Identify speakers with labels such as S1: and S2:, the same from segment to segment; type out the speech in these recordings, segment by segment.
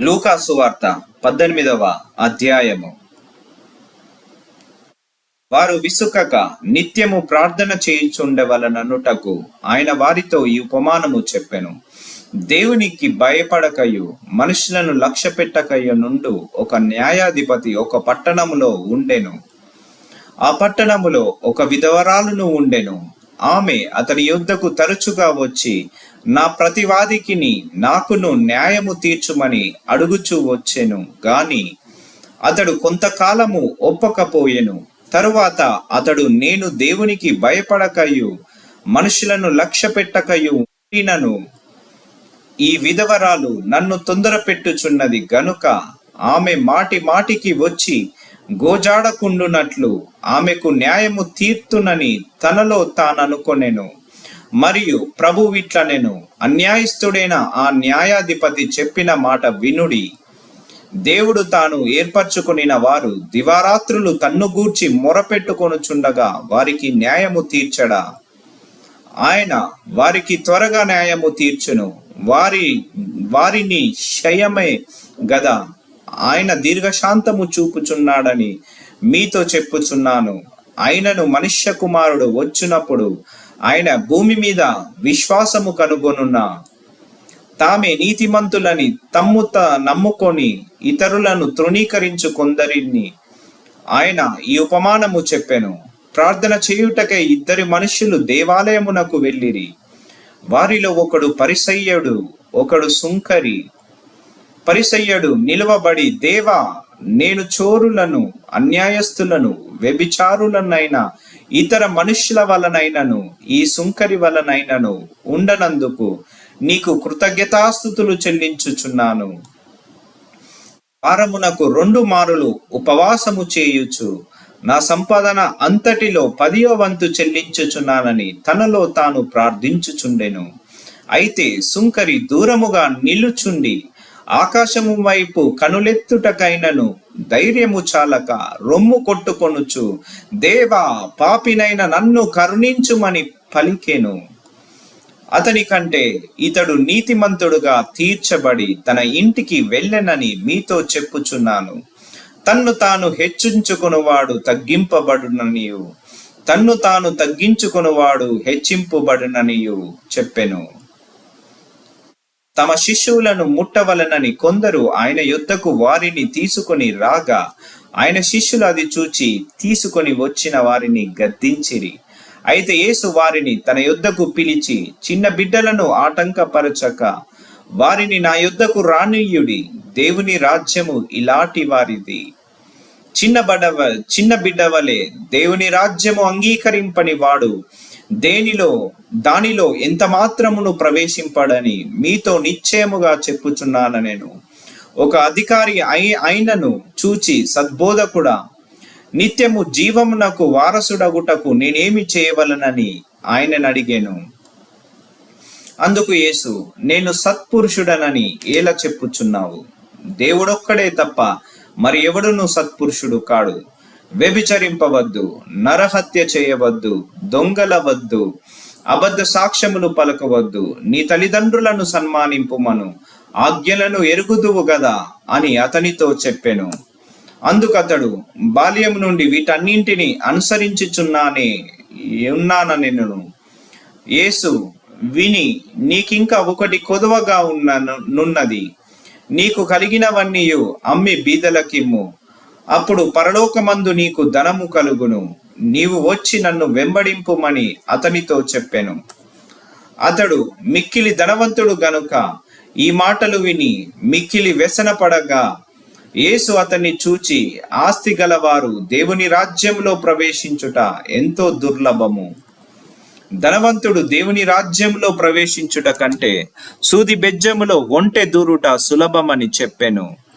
S1: లూకాసు వార్త పద్దెనిమిదవ అధ్యాయము. వారు విసుకక నిత్యము ప్రార్థన చేయుచుండవలననుటకు ఆయన వారితో ఈ ఉపమానము చెప్పెను. దేవునికి భయపడకయు మనుషులను లక్ష్య పెట్టకయు నుండు ఒక న్యాయాధిపతి ఒక పట్టణములో ఉండెను. ఆ పట్టణములో ఒక విధవరాలును ఉండెను. ఆమె అతని యుద్ధకు తరచుగా వచ్చి నా ప్రతివాదికిని నాకును న్యాయము తీర్చుమని అడుగుచూ వచ్చెను. గాని అతడు కొంతకాలము ఒప్పకపోయెను. తరువాత అతడు నేను దేవునికి భయపడకయు మనుషులను లక్ష్య పెట్టకయు ఉండినను. ఈ విధవరాలు నన్ను తొందర పెట్టుచున్నది గనుక ఆమె మాటి మాటికి వచ్చి గోజాడకుండునట్లు ఆమెకు న్యాయము తీర్తునని తనలో తాననుకొనెను. మరియు ప్రభు విట్లనెను అన్యాయస్తుడైన ఆ న్యాయాధిపతి చెప్పిన మాట వినుడి. దేవుడు తాను ఏర్పరచుకునిన వారు దివారాత్రులు తన్నుగూర్చి మొరపెట్టుకొనుచుండగా వారికి న్యాయము తీర్చడా. ఆయన వారికి త్వరగా న్యాయము తీర్చును. వారి వారిని క్షయమే గదా. ఆయన దీర్ఘశాంతము చూపుచున్నాడని మీతో చెప్పుచున్నాను. ఆయనను మనుష్య కుమారుడు వచ్చినప్పుడు ఆయన భూమి మీద విశ్వాసము కనుగొనున్న. తామే నీతిమంతులని తమ్ము త నమ్ముకొని ఇతరులను తృణీకరించు కొందరిని ఆయన ఈ ఉపమానము చెప్పెను. ప్రార్థన చేయుటకై ఇద్దరు మనుషులు దేవాలయమునకు వెళ్ళిరి. వారిలో ఒకడు పరిసయ్యుడు ఒకడు సుంకరి పరిసయ్యుడు నిలువబడి దేవా నేను చోరులను అన్యాయస్తులను వ్యభిచారులనైనా ఇతర మనుష్యుల వలనైనను ఈ సుంకరి వలనైనను ఉండనందుకు నీకు కృతజ్ఞతాస్థుతులు చెల్లించుచున్నాను. వారమునకు రెండు మారులు ఉపవాసము చేయుచు నా సంపాదన అంతటిలో పదియో వంతు చెల్లించుచున్నానని తనలో తాను ప్రార్థించుచుండెను. అయితే సుంకరి దూరముగా నిలుచుండి ఆకాశము వైపు కనులెత్తుటకైనను ధైర్యము చాలక రొమ్ము కొట్టుకొనుచు దేవా పాపినైన నన్ను కరుణించుమని పలికెను. అతని కంటే ఇతడు నీతిమంతుడుగా తీర్చబడి తన ఇంటికి వెళ్ళనని మీతో చెప్పుచున్నాను. తన్ను తాను హెచ్చించుకునివాడు తగ్గింపబడుననియు. తన్ను తాను తగ్గించుకునివాడు హెచ్చింపబడుననియు చెప్పెను. తమ శిష్యువులను ముట్టవలనని కొందరు ఆయన యుద్ధకు వారిని తీసుకొని రాగా ఆయన శిష్యులు అది చూచి తీసుకొని వచ్చిన వారిని గద్దించిరి. అయితే యేసు వారిని తన యుద్ధకు పిలిచి చిన్న బిడ్డలను ఆటంకపరచక వారిని నా యుద్ధకు రానియుడి దేవుని రాజ్యము ఇలాంటి వారిది. చిన్న బడవ చిన్న బిడ్డవలే దేవుని రాజ్యము అంగీకరింపని వాడు దేనిలో దానిలో ఎంత మాత్రమును ప్రవేశింపడని మీతో నిశ్చయముగా చెప్పుచున్నాను నేను. ఒక అధికారి అయి అయినను చూచి సద్బోధకుడా నిత్యము జీవమునకు వారసుడగుటకు నేనేమి చేయవలనని ఆయనను అడిగాను. అందుకు యేసు నేను సత్పురుషుడనని ఎలా చెప్పుచున్నావు? దేవుడొక్కడే తప్ప మరి ఎవడును సత్పురుషుడు కాడు? వ్యభిచరింపవద్దు నరహత్య చేయవద్దు దొంగలవద్దు అబద్ధ సాక్ష్యములు పలకవద్దు నీ తల్లిదండ్రులను సన్మానింపుమను ఆజ్ఞలను ఎరుగుదువు గదా అని అతనితో చెప్పెను. అందుకతడు బాల్యం నుండి వీటన్నింటిని అనుసరించుచున్నానే ఉన్నానెను యేసు విని నీకింకా ఒకటి కొదవగా ఉన్న నున్నది నీకు కలిగినవన్నీయు అమ్మి బీదలకిమ్ము. అప్పుడు పరలోకమందు నీకు ధనము కలుగును. నీవు వచ్చి నన్ను వెంబడింపుమని అతనితో చెప్పెను. అతడు మిక్కిలి ధనవంతుడు గనుక ఈ మాటలు విని మిక్కిలి వ్యసనపడగా యేసు అతన్ని చూచి ఆస్తి గలవారు దేవుని రాజ్యంలో ప్రవేశించుట ఎంతో దుర్లభము. ధనవంతుడు దేవుని రాజ్యంలో ప్రవేశించుట కంటే సూది బెజ్జములో ఒంటె దూరుట సులభమని చెప్పెను.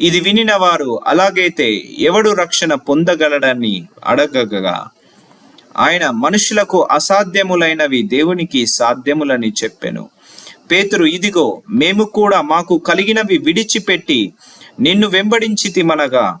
S1: ఇది వినిన వారు అలాగైతే ఎవడు రక్షణ పొందగలడని అడగగా? ఆయన మనుషులకు అసాధ్యములైనవి దేవునికి సాధ్యములని చెప్పెను. పేతురు ఇదిగో మేము కూడా మాకు కలిగినవి విడిచిపెట్టి నిన్ను వెంబడించితిమనగా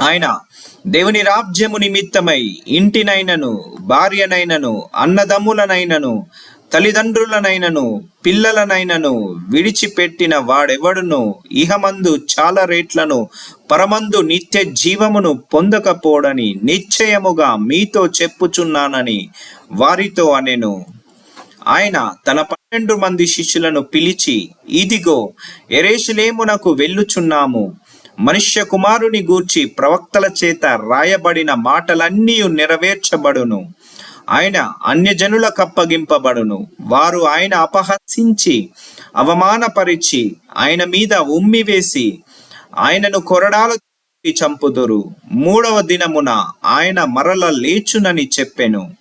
S1: ఆయన దేవుని రాజ్యము నిమిత్తమై ఇంటినైనను భార్యనైనను అన్నదమ్ములనైనను తల్లిదండ్రులనైనను పిల్లలనైనను విడిచిపెట్టిన వాడెవడును ఇహమందు చాలా రేట్లను పరమందు నిత్య జీవమును పొందకపోడని నిశ్చయముగా మీతో చెప్పుచున్నానని వారితో అనెను. ఆయన తన పన్నెండు మంది శిష్యులను పిలిచి ఇదిగో ఎరేషులేమునకు వెళ్ళుచున్నాము. మనుష్య కుమారుని గూర్చి ప్రవక్తల చేత రాయబడిన మాటలన్నీ నెరవేర్చబడును. ఆయన అన్యజనుల కప్పగింపబడును వారు ఆయన అపహసించి అవమానపరిచి ఆయన మీద ఉమ్మి వేసి ఆయనను కొరడాలు చంపుదురు. మూడవ దినమున ఆయన మరల లేచునని చెప్పెను.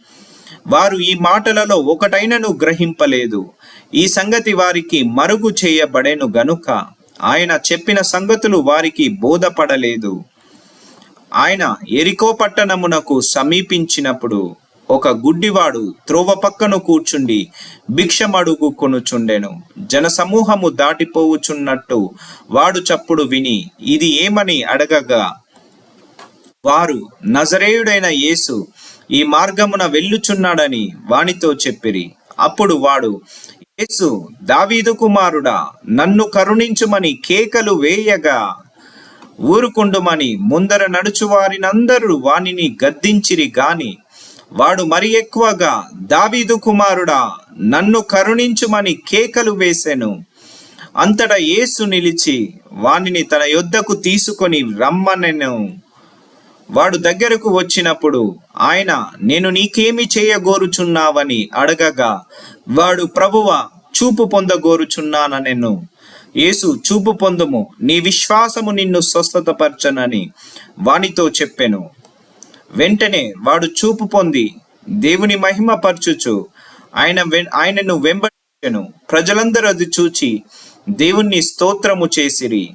S1: వారు ఈ మాటలలో ఒకటైనను గ్రహింపలేదు. ఈ సంగతి వారికి మరుగు చేయబడెను గనుక ఆయన చెప్పిన సంగతులు వారికి బోధపడలేదు. ఆయన ఎరికో పట్టణమునకు సమీపించినప్పుడు ఒక గుడ్డివాడు త్రోవ పక్కను కూర్చుండి భిక్షమడుగు కొనుచుండెను. జనసమూహము దాటిపోవుచున్నట్టు వాడు చప్పుడు విని ఇది ఏమని అడగగా వారు నజరేయుడైన యేసు ఈ మార్గమున వెళ్ళుచున్నాడని వానితో చెప్పిరి. అప్పుడు వాడు యేసు దావీదు కుమారుడా నన్ను కరుణించుమని కేకలు వేయగా ఊరుకుండుమని ముందర నడుచు వారినందరూ వానిని గద్దించిరి గాని వాడు మరి ఎక్కువగా దావీదు కుమారుడా నన్ను కరుణించుమని కేకలు వేసెను. అంతటా యేసు నిలిచి వానిని తన యొద్దకు తీసుకొని రమ్మనెను. వాడు దగ్గరకు వచ్చినప్పుడు ఆయన నేను నీకేమి చేయగోరుచున్నావని అడగగా వాడు ప్రభువ చూపు పొందగోరుచున్నానెను యేసు చూపు పొందుము నీ విశ్వాసము నిన్ను స్వస్థతపరచనని వానితో చెప్పెను. వెంటనే వాడు చూపు పొంది దేవుని మహిమ పరచుచు. ఆయన ఆయనను వెంబడించను. ప్రజలందరూ అది చూచి దేవుణ్ణి స్తోత్రము చేసిరి.